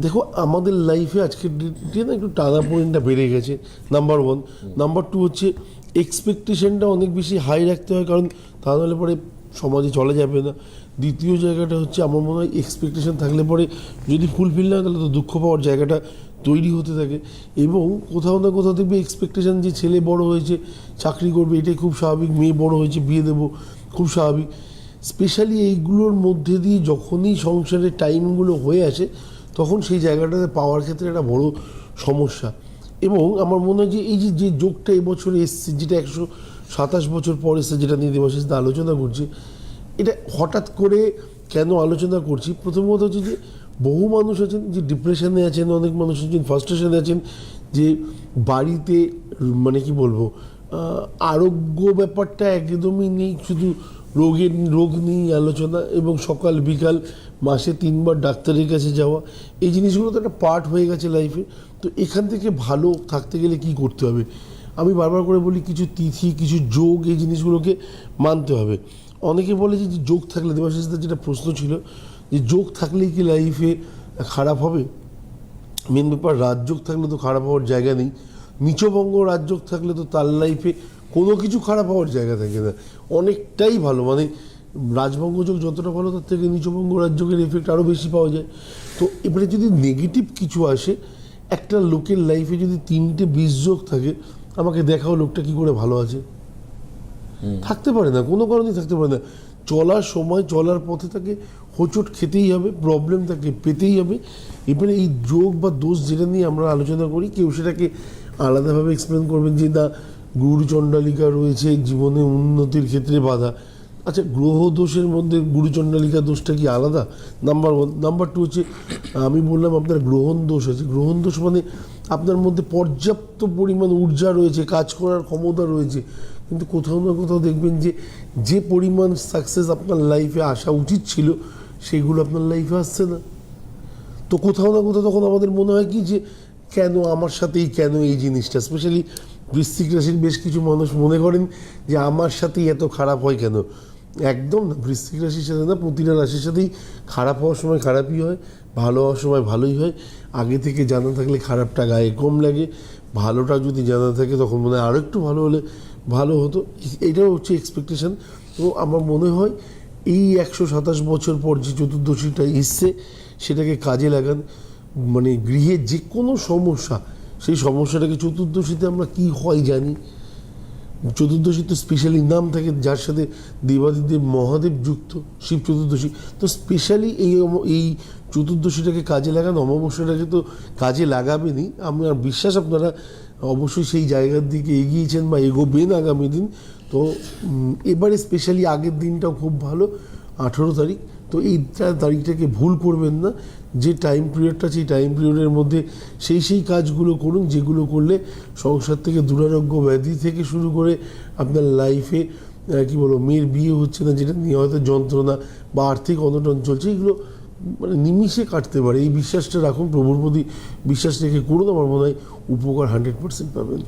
দেখো, আমাদের লাইফে আজকের ডেটে না একটু টানা পয়েন্টটা বেড়ে গেছে নাম্বার ওয়ান নাম্বার টু হচ্ছে এক্সপেকটেশনটা অনেক বেশি হাই রাখতে হয়, কারণ তা নাহলে পরে সমাজে চলা যাবে না। দ্বিতীয় জায়গাটা হচ্ছে, আমার মনে হয় এক্সপেকটেশন থাকলে পরে যদি ফুলফিল না হয়, তাহলে তো দুঃখ পাওয়ার জায়গাটা তৈরি হতে থাকে। এবং কোথাও না কোথাও দেখবে এক্সপেকটেশন যে ছেলে বড় হয়েছে, চাকরি করবে, এটাই খুব স্বাভাবিক, মেয়ে বড় হয়েছে, বিয়ে দেবো, খুব স্বাভাবিক। স্পেশালি এইগুলোর মধ্যে দিয়ে যখনই সংসারের টাইমগুলো হয়ে আসে তখন সেই জায়গাটাতে পাওয়ার ক্ষেত্রে একটা বড় সমস্যা। এবং আমার মনে হয় যে এই যে যে যোগটা এবছরে এসছে, যেটা একশো সাতাশ বছর পর এসছে, যেটা নিয়ে দেবাশিস আলোচনা করছি, এটা হঠাৎ করে কেন আলোচনা করছি? প্রথমত হচ্ছে যে, বহু মানুষ আছেন যে ডিপ্রেশনে আছেন, অনেক মানুষ আছেন ফার্স্ট্রেশনে আছেন, যে বাড়িতে মানে কি বলব আরোগ্য ব্যাপারটা একদমই নেই, শুধু রোগের, রোগ নিয়ে আলোচনা এবং সকাল, বিকাল, মাসে তিনবার ডাক্তারের কাছে যাওয়া, এই জিনিসগুলো তো একটা পার্ট হয়ে গেছে লাইফে তো এখান থেকে ভালো থাকতে গেলে কি করতে হবে? আমি বারবার করে বলি, কিছু তিথি, কিছু যোগ, এই জিনিসগুলোকে মানতে হবে। অনেকে বলে যে যোগ থাকলে দেবাশিসদের যেটা প্রশ্ন ছিল, যে যোগ থাকলেই কি লাইফে খারাপ হবে? মেন ব্যাপার, রাজযোগ থাকলে তো খারাপ হওয়ার জায়গা নেই। নিচবঙ্গ রাজযোগ থাকলে তো তার লাইফে কোনো কিছু খারাপ হওয়ার জায়গা থাকে না। অনেকটাই ভালো। মানে রাজবঙ্গ যোগ যতটা ভালো তার থেকে নিচবঙ্গ রাজযোগের এফেক্ট আরও বেশি পাওয়া যায়। তো এবারে যদি নেগেটিভ কিছু আসে একটা লোকের লাইফে যদি তিনটে বিষ যোগ থাকে আমাকে দেখাও লোকটা কি করে ভালো আছে। থাকতে পারে না কোনো কারণেই থাকতে পারে না। চলার সময় চলার পথে তাকে হোঁচট খেতেই হবে প্রবলেম তাকে পেতেই হবে। এবারে এই যোগ বা দোষ যেটা নিয়ে আমরা আলোচনা করি কেউ সেটাকে আলাদাভাবে এক্সপ্লেন করবেন যে না গুরুচণ্ডালিকা রয়েছে, জীবনে উন্নতির ক্ষেত্রে বাধা। আচ্ছা গ্রহ দোষের মধ্যে গুরুচণ্ডালিকা দোষটা কি আলাদা? নাম্বার ওয়ান নাম্বার টু হচ্ছে, আমি বললাম আপনার গ্রহণ দোষ আছে। গ্রহণ দোষ মানে আপনার মধ্যে পর্যাপ্ত পরিমাণ ঊর্জা রয়েছে, কাজ করার ক্ষমতা রয়েছে। কিন্তু কোথাও না কোথাও দেখবেন যে যে পরিমাণ সাকসেস আপনার লাইফে আসা উচিত ছিল, সেগুলো আপনার লাইফে আসছে না। তো কোথাও না কোথাও তখন আমাদের মনে হয় কি যে কেন আমার সাথেই কেন এই জিনিসটা? স্পেশালি বৃশ্চিক রাশির বেশ কিছু মানুষ মনে করেন যে আমার সাথেই এত খারাপ হয় কেন? একদম না, বৃশ্চিক রাশির সাথে না, প্রতিটা রাশির সাথেই খারাপ হওয়ার সময় খারাপই হয়, ভালো হওয়ার সময় ভালোই হয়। আগে থেকে জানা থাকলে খারাপটা গায়ে কম লাগে, ভালোটা যদি জানা থাকে তখন মনে হয় আরও একটু ভালো হলে ভালো হতো। এটাও হচ্ছে এক্সপেকটেশন তো আমার মনে হয় এই একশো সাতাশ বছর পর যে চতুর্দশীটা এসছে, সেটাকে কাজে লাগান। মানে গৃহে যে কোনো সমস্যা, সেই সমস্যাটাকে চতুর্দশীতে আমরা কি হয় জানি। চতুর্দশী তো স্পেশালি নাম থাকে, যার সাথে দেবাদিদেব মহাদেব যুক্ত, শিব চতুর্দশী। তো স্পেশালি এই এই চতুর্দশীটাকে কাজে লাগান, অমাবস্যাটাকে তো কাজে লাগাবেনই। আমার বিশ্বাস, আপনারা অবশ্যই সেই জায়গার দিকে এগিয়েছেন বা এগোবেন আগামী দিন। তো এবারে স্পেশালি আগের দিনটাও খুব ভালো, আঠেরো তারিখ। তো এই তারিখটাকে ভুল করবেন না। যে টাইম পিরিয়ডটা সেই টাইম পিরিয়ডের মধ্যে সেই সেই কাজগুলো করুন, যেগুলো করলে সংসার থেকে দুরারোগ্য ব্যাধি থেকে শুরু করে আপনার লাইফে কি বলব, মেয়ের বিয়ে হচ্ছে না, যেটা নিয়ে হয়তো যন্ত্রণা বা আর্থিক অনটন চলছে, এগুলো মানে নিমিষে কাটতে পারে। এই বিশ্বাসটা রাখুন, প্রভুর প্রতি বিশ্বাস রেখে করুন, আমার মনে হয় উপকার হান্ড্রেড পার্সেন্ট পাবেন।